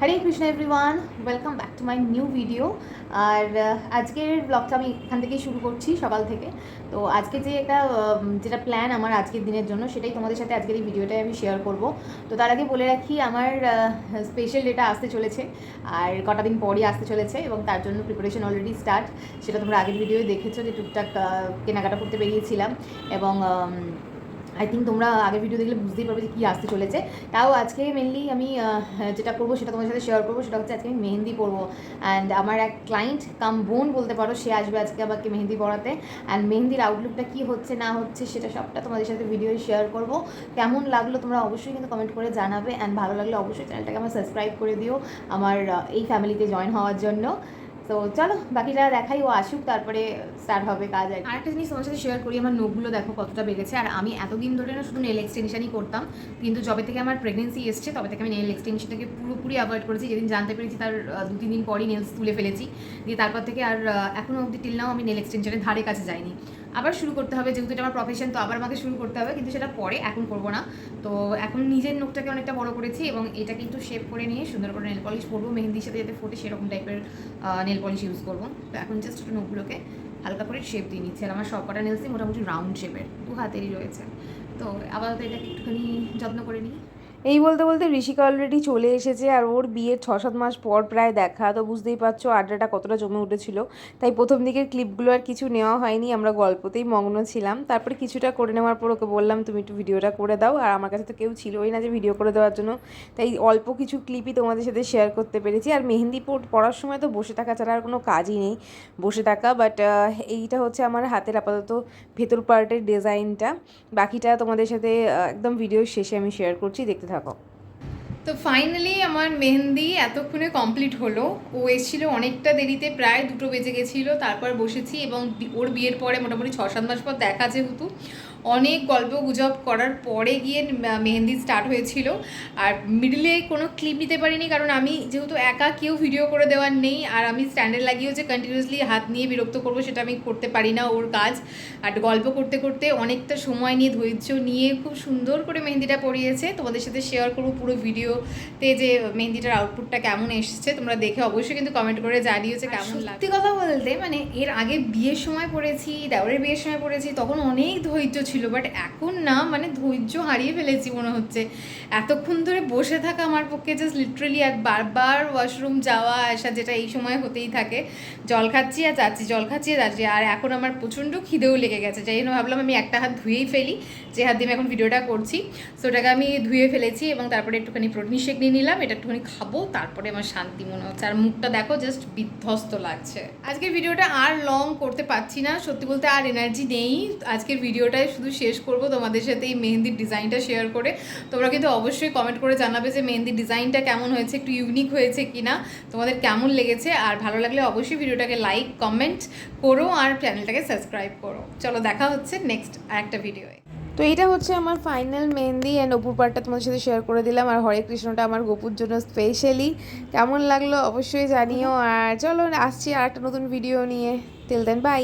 Hare Krishna everyone welcome back to my new video আর আজকের ব্লগটা আমি এখান থেকেই শুরু করছি সকাল থেকে। তো আজকে যে একটা যেটা প্ল্যান আমার আজকের দিনের জন্য, সেটাই তোমাদের সাথে আজকের এই ভিডিওটাই আমি শেয়ার করব। তো তার আগে বলে রাখি, আমার স্পেশাল ডেটা আসতে চলেছে। আর কটা দিন পরই আসতে চলেছে এবং তার জন্য প্রিপারেশন অলরেডি স্টার্ট সেটা তোমরা আগের ভিডিওয়ে দেখেছ যে টুকটাক কেনাকাটা করতে বেরিয়েছিলাম এবং আই থিঙ্ক তোমরা আগের ভিডিও দেখলে বুঝতেই পারবে যে কী আসতে চলেছে। তাও আজকে মেনলি আমি যেটা করব সেটা তোমাদের সাথে শেয়ার করব, সেটা হচ্ছে আজকে আমি মেহেন্দি পরবো। অ্যান্ড আমার এক ক্লায়েন্ট কাম বোন বলতে পারো, সে আসবে আজকে আমাকে মেহেন্দি পড়াতে অ্যান্ড মেহেন্দির আউটলুকটা কী হচ্ছে, না হচ্ছে সেটা সবটা তোমাদের সাথে ভিডিও শেয়ার করব। কেমন লাগল তোমরা অবশ্যই কিন্তু কমেন্ট করে জানাবে। অ্যান্ড ভালো লাগলে অবশ্যই চ্যানেলটাকে আমার সাবস্ক্রাইব করে দিও, আমার এই ফ্যামিলিতে জয়েন হওয়ার জন্য। তো চলো, বাকিটা দেখাই, ও আসুক, তারপরে স্টার্ট হবে কাজ আর আরেকটা জিনিস তোমার সাথে শেয়ার করি, আমার নোখগুলো দেখো কতটা বেড়েছে। আর আমি এতদিন ধরে না শুধু নেল এক্সটেনশনই করতাম, কিন্তু যবে থেকে আমার প্রেগনেন্সি এসছে, তবে থেকে আমি নেল এক্সটেনশনটাকে পুরোপুরি অ্যাভয়েড করেছি। যেদিন জানতে পেরেছি তার দু, তিন দিন পরই নেলস তুলে ফেলেছি। দিয়ে তারপর থেকে আর এখনও এখনও অবধি টিল নাও আমি নেল এক্সটেনশনের ধারে কাছে যাইনি। আবার শুরু করতে হবে, যেহেতু এটা আমার প্রফেশন তো আবার আমাকে শুরু করতে হবে, কিন্তু সেটা পরে এখন করব না। তো এখন নিজের নোখটাকে অনেকটা বড় করেছি এবং এটাকে একটু শেপ করে নিয়ে সুন্দর করে নেল পলিশ করব মেহেন্দির সাথে যাতে ফোটে সেরকম টাইপের নেল পলিশ ইউজ করব। তো এখন জাস্ট একটু নোখগুলোকে হালকা করে শেপ দিয়ে নিচ্ছি। আর আমার সব কটা নেলসই মোটামুটি রাউন্ড শেপের দু হাতেরই রয়েছে। তো আপাতত এটাকে একটুখানি যত্ন করে নিই। এই বলতে বলতে ঋষিকা অলরেডি চলে এসেছে আর ওর বিয়ের ছ সাত মাস পর প্রায় দেখা। তো বুঝতেই পারছ আড্ডাটা কতটা জমে উঠেছিল। তাই প্রথম দিকের ক্লিপগুলো আর কিছু নেওয়া হয়নি, আমরা গল্পতেই মগ্ন ছিলাম। তারপরে কিছুটা করে নেওয়ার পর ওকে বললাম, তুমি একটু ভিডিওটা করে দাও। আর আমার কাছে তো কেউ ছিলই না যে ভিডিও করে দেওয়ার জন্য। তাই অল্প কিছু ক্লিপই তোমাদের সাথে শেয়ার করতে পেরেছি। আর মেহেন্দি পড়ার সময় তো বসে থাকা ছাড়া আর কোনো কাজই নেই। বসে থাকা বাট এইটা হচ্ছে আমার হাতের আপাতত ভেতর পার্টের ডিজাইনটা বাকিটা তোমাদের সাথে একদম ভিডিও শেষে আমি শেয়ার করছি, দেখতে থাকো। তো ফাইনালি আমার মেহেন্দি এতক্ষণে কমপ্লিট হলো। ও এসেছিল অনেকটা দেরিতে, প্রায় দুটো বেজে গেছিল। তারপর বসেছি এবং ওর বিয়ের পরে মোটামুটি ছ সাত মাস পর দেখা যেহেতু। অনেক গল্প গুজব করার পরে গিয়ে মেহেন্দি স্টার্ট হয়েছিল। আর মিডলে কোনো ক্লিপ নিতে পারিনি কারণ আমি যেহেতু একা কেউ ভিডিও করে দেওয়ার নেই আর আমি স্ট্যান্ডার্ড লাগিয়েও যে কন্টিনিউসলি হাত নিয়ে বিরক্ত করব সেটা আমি করতে পারি না ওর কাজ। আর গল্প করতে করতে অনেকটা সময় নিয়ে ধৈর্য নিয়ে খুব সুন্দর করে মেহেন্দিটা পরিয়েছে তোমাদের সাথে শেয়ার করব পুরো ভিডিওতে যে মেহেন্দিটার আউটপুটটা কেমন এসেছে। তোমরা দেখে অবশ্যই কিন্তু কমেন্ট করে জানিও যে কেমন সত্যি কথা বলতে মানে এর আগে বিয়ের সময় পড়েছি দেওরের বিয়ের সময় পড়েছি তখন অনেক ধৈর্য ছিল বাট এখন না মানে ধৈর্য হারিয়ে ফেলেছি মনে হচ্ছে। এতক্ষণ ধরে বসে থাকা আমার পক্ষে জাস্ট লিটারেলি এক বারবার ওয়াশরুম যাওয়া, আসা যেটা এই সময় হতেই থাকে। জল খাচ্ছি আর যাচ্ছি, জল খাচ্ছি আর যাচ্ছি। আর এখন আমার প্রচণ্ড খিদেও লেগে গেছে। যাই জন্য ভাবলাম আমি একটা হাত ধুয়েই ফেলি। যে হাত দিয়ে আমি এখন ভিডিওটা করছি সো ওটাকে আমি ধুয়ে ফেলেছি এবং তারপরে একটুখানি প্রোটিন শেক নিয়ে নিলাম, এটা একটুখানি খাব, তারপরে আমার শান্তি মনে হচ্ছে। আর মুখটা দেখো জাস্ট বিধ্বস্ত লাগছে। আজকের ভিডিওটা আর লং করতে পারছি না। সত্যি বলতে আর এনার্জি নেই। আজকের ভিডিওটাই শুধু শেষ করব। তোমাদের সাথে এই মেহেন্দির ডিজাইনটা শেয়ার করে। তোমরা কিন্তু অবশ্যই কমেন্ট করে জানাবে যে মেহেন্দির ডিজাইনটা কেমন হয়েছে, একটু ইউনিক হয়েছে কি না তোমাদের কেমন লেগেছে। আর ভালো লাগলে অবশ্যই ভিডিওটাকে লাইক কমেন্ট করো আর চ্যানেলটাকে সাবস্ক্রাইব করো। চলো দেখা হচ্ছে নেক্সট আরেকটা ভিডিওয়ে তো এটা হচ্ছে আমার ফাইনাল মেহেন্দি অ্যান্ড অপুর পার্টটা তোমাদের সাথে শেয়ার করে দিলাম। আর হরে কৃষ্ণটা আমার গোপুর জন্য স্পেশালি কেমন লাগল অবশ্যই জানিও। আর চলো আসছি আর একটা নতুন ভিডিও নিয়ে। তেল দেন বাই